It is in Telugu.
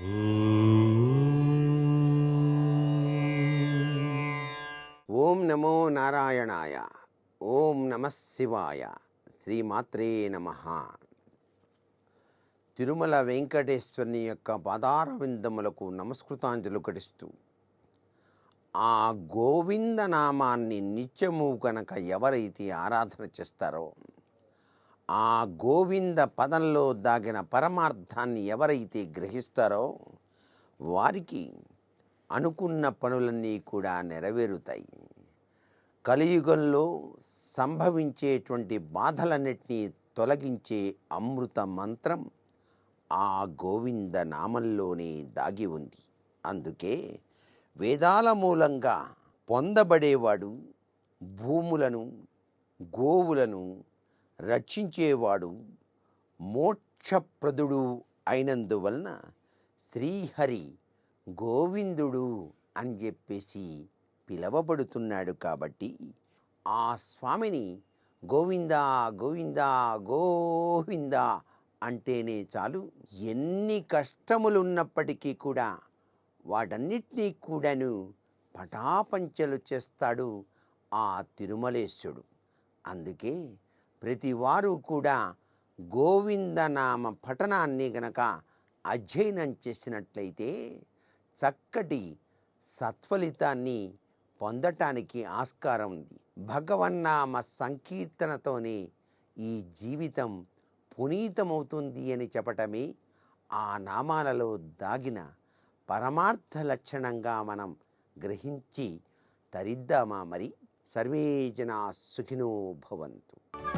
ఓం నమో నారాయణాయ. ఓం నమ శివాయ. శ్రీమాత్రే నమ. తిరుమల వెంకటేశ్వరుని యొక్క పాదారవిందములకు నమస్కృతాంజలు ఘటిస్తూ ఆ గోవిందనామాన్ని నిత్యము కనుక ఎవరైతే ఆరాధన చేస్తారో ఆ గోవింద పదంలో దాగిన పరమార్థాన్ని ఎవరైతే గ్రహిస్తారో వారికి అనుకున్న పనులన్నీ కూడా నెరవేరుతాయి. కలియుగంలో సంభవించేటువంటి బాధలన్నిటినీ తొలగించే అమృత మంత్రం ఆ గోవింద నామంలోనే దాగి ఉంది. అందుకే వేదాల మూలంగా పొందబడేవాడు భూములను గోవులను రక్షించేవాడు మోక్షప్రదుడు అయినందువలన శ్రీహరి గోవిందుడు అని చెప్పేసి పిలవబడుతున్నాడు కాబట్టి ఆ స్వామిని గోవిందా గోవిందా గోవిందా అంటేనే చాలు ఎన్ని కష్టములున్నప్పటికీ కూడా వాటన్నిటినీ కూడాను పటాపంచలు చేస్తాడు ఆ తిరుమలేశ్వరుడు. అందుకే ప్రతి వారు కూడా గోవిందనామ పఠనాన్ని గనక అధ్యయనం చేసినట్లయితే చక్కటి సత్ఫలితాన్ని పొందటానికి ఆస్కారం ఉంది. భగవన్నామ సంకీర్తనతోనే ఈ జీవితం పునీతమవుతుంది అని చెప్పటమే ఆ నామాలలో దాగిన పరమార్థ లక్షణంగా మనం గ్రహించి తరిద్దామా మరి? సర్వే జనా సుఖినో భవంతు.